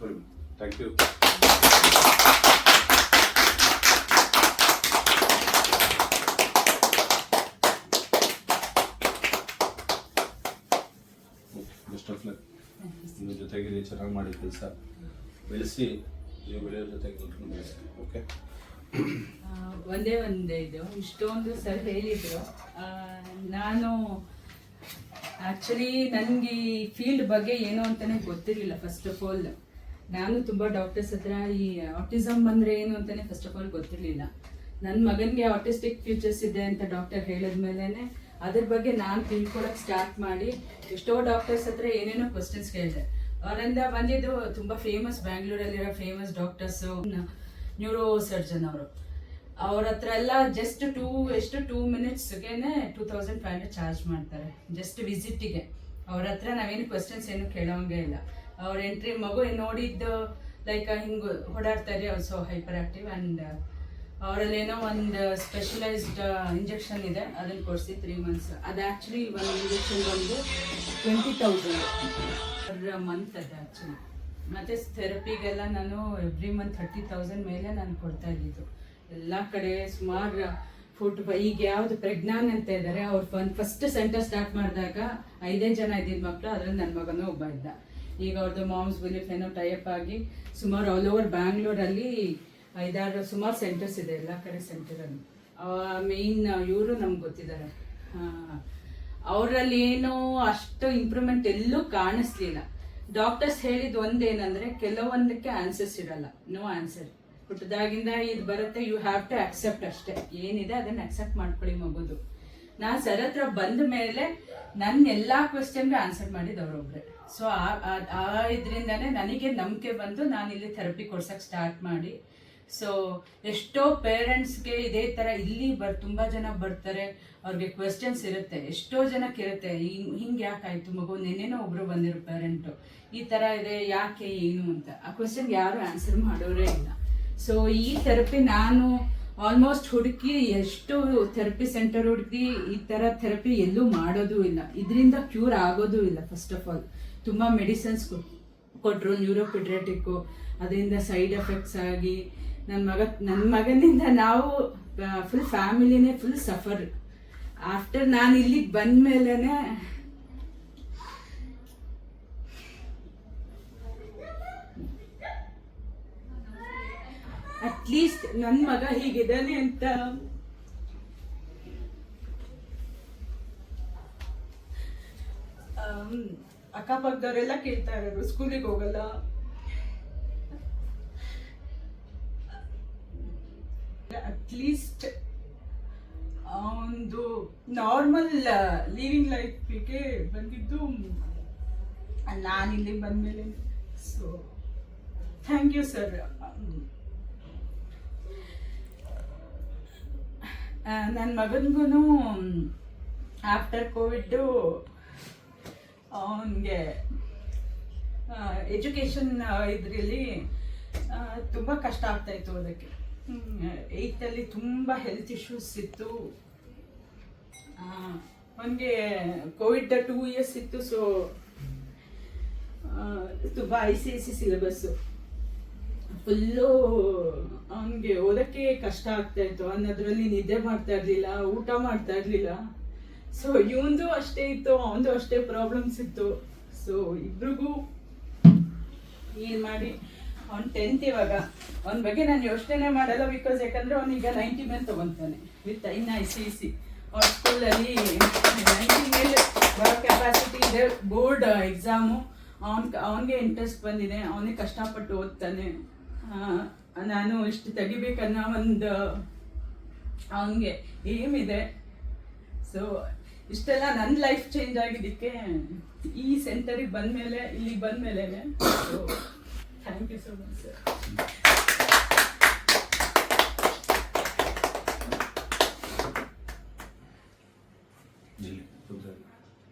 Thank you best of ಜೊತೆಗಿರಿ ಚೆನ್ನಾಗಿ ಮಾಡಿ ಕೆಲಸ ಬೆಳೆಸಿ, ನೀವು ಬೆಳೆಯೋ ಜೊತೆಗೆ ಬೆಳೆಸಿ ಓಕೆ ಒಂದೇ ಒಂದೇ ಇದು. ಇಷ್ಟೊಂದು ಸರ್ ಹೇಳಿದ್ರು. ನಾನು ಆಕ್ಚುಲಿ ನನಗೆ ಈ ಫೀಲ್ಡ್ ಬಗ್ಗೆ ಏನು ಅಂತಾನೆ ಗೊತ್ತಿರಲಿಲ್ಲ ಫಸ್ಟ್ ಆಫ್ ಆಲ್ ನಾನು ತುಂಬ ಡಾಕ್ಟರ್ಸ್ ಹತ್ರ ಈ ಆಟಿಸಮ್ ಬಂದ್ರೆ ಏನು ಅಂತಾನೆ ಫಸ್ಟ್ ಆಫ್ ಆಲ್ ಗೊತ್ತಿರಲಿಲ್ಲ. ನನ್ನ ಮಗನಿಗೆ ಆಟಿಸ್ಟಿಕ್ ಫ್ಯೂಚರ್ಸ್ ಇದೆ ಅಂತ ಡಾಕ್ಟರ್ ಹೇಳಿದ್ಮೇಲೆ ಅದ್ರ ಬಗ್ಗೆ ನಾನು ತಿಳ್ಕೊಳಕ್ ಸ್ಟಾರ್ಟ್ ಮಾಡಿ ಎಷ್ಟೋ ಡಾಕ್ಟರ್ಸ್ ಹತ್ರ ಏನೇನೋ ಕ್ವಶನ್ಸ್ ಕೇಳಿದೆ. ಅವರಿಂದ ಬಂದಿದ್ದು ತುಂಬ ಫೇಮಸ್ ಬ್ಯಾಂಗ್ಳೂರಲ್ಲಿರೋ ಫೇಮಸ್ ಡಾಕ್ಟರ್ಸು ನ್ಯೂರೋ ಸರ್ಜನ್ ಅವರು. ಅವ್ರ ಹತ್ರ ಎಲ್ಲ ಜಸ್ಟ್ ಟೂ ಎಷ್ಟು two ಮಿನಿಟ್ಸ್ಗೆ two thousand five hundred charge ಮಾಡ್ತಾರೆ ಜಸ್ಟ್ ವಿಸಿಟಿಗೆ ಅವ್ರ ಹತ್ರ ನಾವೇನು ಕ್ವಶನ್ಸ್ ಏನು ಕೇಳೋಂಗೆ ಇಲ್ಲ. ಅವ್ರ ಎಂಟ್ರಿ ಮಗು ನೋಡಿದ್ದು ಲೈಕ್ ಹಿಂಗೆ ಓಡಾಡ್ತಾರೆ ಆಲ್ಸೋ ಹೈಪರ್ ಆಕ್ಟಿವ್ ಆ್ಯಂಡ್ ಅವರಲ್ಲಿ ಏನೋ ಒಂದು ಸ್ಪೆಷಲೈಸ್ಡ್ ಇಂಜೆಕ್ಷನ್ ಇದೆ, ಅದನ್ನು ಕೊಡಿಸಿ ತ್ರೀ ಮಂತ್ಸ್ ಅದು ಆ್ಯಕ್ಚುಲಿ ಒಂದು ಇಂಜೆಕ್ಷನ್ ಬಂದು ಟ್ವೆಂಟಿ ತೌಸಂಡ್ ಪರ್ ಮಂತ್ ಅದು ಆ್ಯಕ್ಚುಲಿ ಮತ್ತು ಥೆರಪಿಗೆಲ್ಲ ನಾನು ಎವ್ರಿ ಮಂತ್ ಥರ್ಟಿ ತೌಸಂಡ್ ಮೇಲೆ ನಾನು ಕೊಡ್ತಾ ಇದ್ದಿದ್ದು ಎಲ್ಲ ಕಡೆ ಸುಮಾರು, ಫುಡ್ ಈಗ ಯಾವುದು ಪ್ರಜ್ಞಾನ್ ಅಂತ ಇದ್ದಾರೆ ಅವ್ರು ಫಸ್ಟ್ ಸೆಂಟರ್ ಸ್ಟಾರ್ಟ್ ಮಾಡಿದಾಗ ಐದೇ ಜನ ಇದ್ದಿದ್ದ ಮಕ್ಕಳು ಅದ್ರಲ್ಲಿ ನನ್ನ ಮಗನೂ ಒಬ್ಬ ಇದ್ದ. ಈಗ ಅವ್ರದ್ದು ಮಾಮ್ಸ್ ಬಿಲೀಫ್ ಏನೋ ಟೈಪ್ ಆಗಿ ಸುಮಾರು ಆಲ್ ಓವರ್ ಬ್ಯಾಂಗ್ಳೂರಲ್ಲಿ ಐದಾರು ಸುಮಾರು ಸೆಂಟರ್ಸ್ ಇದೆ ಎಲ್ಲ ಕಡೆ ಸೆಂಟರಲ್ಲಿ ಮೇಯ್ನ್ ಇವರು ನಮ್ಗೆ ಗೊತ್ತಿದ್ದಾರೆ. ಅವರಲ್ಲಿ ಏನೋ ಅಷ್ಟು ಇಂಪ್ರೂವ್ಮೆಂಟ್ ಎಲ್ಲೂ ಕಾಣಿಸ್ಲಿಲ್ಲ. ಡಾಕ್ಟರ್ಸ್ ಹೇಳಿದ ಒಂದೇನಂದ್ರೆ ಕೆಲವೊಂದಕ್ಕೆ ಆನ್ಸರ್ಸ್ ಇರಲ್ಲ. ನೋ ಆನ್ಸರ್ ಹುಟ್ಟದಾಗಿಂದ ಇದು ಬರುತ್ತೆ ಯು ಹ್ಯಾವ್ ಟು ಅಕ್ಸೆಪ್ಟ್ ಅಷ್ಟೇ. ಏನಿದೆ ಅದನ್ನ ಅಕ್ಸೆಪ್ಟ್ ಮಾಡ್ಕೊಳ್ಳಿ ಮಗುದು. ನಾನು ಸರ್ ಹತ್ರ ಬಂದ ಮೇಲೆ ನನ್ನ ಎಲ್ಲ ಕ್ವೆಶನ್ಗೆ ಆನ್ಸರ್ ಮಾಡಿದ್ದು ಅವರೊಬ್ರೆ ಸೊ ಆ ಇದರಿಂದನೇ ನನಗೆ ನಂಬಿಕೆ ಬಂದು ನಾನು ಇಲ್ಲಿ ಥೆರಪಿ ಕೊಡ್ಸೋಕ್ಕೆ ಸ್ಟಾರ್ಟ್ ಮಾಡಿ. ಸೊ ಎಷ್ಟೋ ಪೇರೆಂಟ್ಸ್ಗೆ ಇದೇ ಥರ ಇಲ್ಲಿ ಬರ್, ತುಂಬ ಜನ ಬರ್ತಾರೆ, ಅವ್ರಿಗೆ ಕ್ವೆಶನ್ಸ್ ಇರುತ್ತೆ, ಎಷ್ಟೋ ಜನಕ್ಕೆ ಇರುತ್ತೆ, ಹಿಂಗೆ ಯಾಕಾಯ್ತು ಮಗು, ನೆನ್ನೆನೋ ಒಬ್ರು ಬಂದಿರೋ ಪೇರೆಂಟು ಈ ಥರ ಇದೆ, ಯಾಕೆ, ಏನು ಅಂತ. ಆ ಕ್ವೆಶನ್ಗೆ ಯಾರು ಆನ್ಸರ್ ಮಾಡೋರೇ ಇಲ್ಲ. ಸೊ ಈ ಥೆರಪಿ ನಾನು ಆಲ್ಮೋಸ್ಟ್ ಹುಡುಕಿ ಎಷ್ಟು ಥೆರಪಿ ಸೆಂಟರ್ ಹುಡುಕಿ ಈ ತರ ಥೆರಪಿ ಎಲ್ಲೂ ಮಾಡೋದು ಇಲ್ಲ. ಇದರಿಂದ ಕ್ಯೂರ್ ಆಗೋದು ಇಲ್ಲ ಫಸ್ಟ್ ಆಫ್ ಆಲ್ ತುಂಬಾ ಮೆಡಿಸಿನ್ಸ್ ಕೊಟ್ಟರು ನ್ಯೂರೋಪಿಡ್ರೆಟಿಕ್ಕು ಅದರಿಂದ ಸೈಡ್ ಎಫೆಕ್ಟ್ಸ್ ಆಗಿ ನನ್ನ ಮಗ ನನ್ನ ಮಗನಿಂದ ನಾವು ಫುಲ್ ಫ್ಯಾಮಿಲಿನೇ ಫುಲ್ ಸಫರ್ ಆಫ್ಟರ್ ನಾನು ಇಲ್ಲಿಗೆ ಬಂದ್ಮೇಲೆನೆ ಅಟ್ಲೀಸ್ಟ್ ನನ್ನ ಮಗ ಹೀಗಿದ್ದಾನೆ ಅಂತ. ಅಕ್ಕಪಕ್ಕದವರೆಲ್ಲ ಕೇಳ್ತಾ ಇರೋರು ಸ್ಕೂಲಿಗೆ ಹೋಗಲ್ಲ. ಅಟ್ಲೀಸ್ಟ್ ಒಂದು ನಾರ್ಮಲ್ ಲಿವಿಂಗ್ ಲೈಫಿಗೆ ಬಂದಿದ್ದು ನಾನಿಲ್ಲಿ ಬಂದ್ಮೇಲೆ. ಸೊ ಥ್ಯಾಂಕ್ ಯು ಸರ್ ನನ್ನ ಮಗನಿಗೂ ಆಫ್ಟರ್ ಕೋವಿಡ್ಡು ಅವನಿಗೆ ಎಜುಕೇಷನ್ ಇದರಲ್ಲಿ ತುಂಬ ಕಷ್ಟ ಆಗ್ತಾಯಿತ್ತು ಅದಕ್ಕೆ ಏಯ್ತಲ್ಲಿ ತುಂಬ ಹೆಲ್ತ್ ಇಶ್ಯೂಸ್ ಇತ್ತು. ಅವನಿಗೆ ಕೋವಿಡ್ ಟೂ ಇಯರ್ಸ್ ಇತ್ತು ಸೊ ತುಂಬ I C I C syllabus full ಅವನಿಗೆ ಓದಕ್ಕೆ ಕಷ್ಟ ಆಗ್ತಾ ಇತ್ತು. ಅನ್ನೋದ್ರಲ್ಲಿ ನಿದ್ದೆ ಮಾಡ್ತಾ ಇರ್ಲಿಲ್ಲ, ಊಟ ಮಾಡ್ತಾ ಇರ್ಲಿಲ್ಲ. ಸೊ ಇವಂದು ಅಷ್ಟೇ ಇತ್ತು ಅವನದು ಅಷ್ಟೇ ಪ್ರಾಬ್ಲಮ್ಸ್ ಇತ್ತು. ಸೊ ಇಬ್ರಿಗೂ ಏನು ಮಾಡಿ? ಅವ್ನು ಟೆಂತ್ ಇವಾಗ. ಅವನ ಬಗ್ಗೆ ನಾನು ಯೋಚನೆ ಮಾಡಲ್ಲ ಬಿಕಾಸ್ ಯಾಕಂದ್ರೆ ಅವನೀಗ ನೈಂಟಿ ಮೇಲೆ ತಗೊಂತಾನೆ within I C C ಅವ್ರ ಸ್ಕೂಲಲ್ಲಿ ನೈಂಟಿ ಮೇಲೆ ಬರೋ ಕೆಪಾಸಿಟಿ ಇದೆ ಬೋರ್ಡ್ ಎಕ್ಸಾಮು ಅವನ್ ಅವನಿಗೆ ಇಂಟ್ರೆಸ್ಟ್ ಬಂದಿದೆ ಅವನಿಗೆ ಕಷ್ಟಪಟ್ಟು ಓದ್ತಾನೆ. ನಾನು ಇಷ್ಟು ತೆಗಿಬೇಕನ್ನೋ ಒಂದು ಅವನಿಗೆ ಏಮ್ ಇದೆ ಸೊ ಇಷ್ಟೆಲ್ಲ ನನ್ನ ಲೈಫ್ ಚೇಂಜ್ ಆಗಿದ್ದಕ್ಕೆ ಈ ಸೆಂಟರಿಗೆ ಬಂದಮೇಲೆ ಇಲ್ಲಿಗೆ ಬಂದಮೇಲೆ so thank you so much sir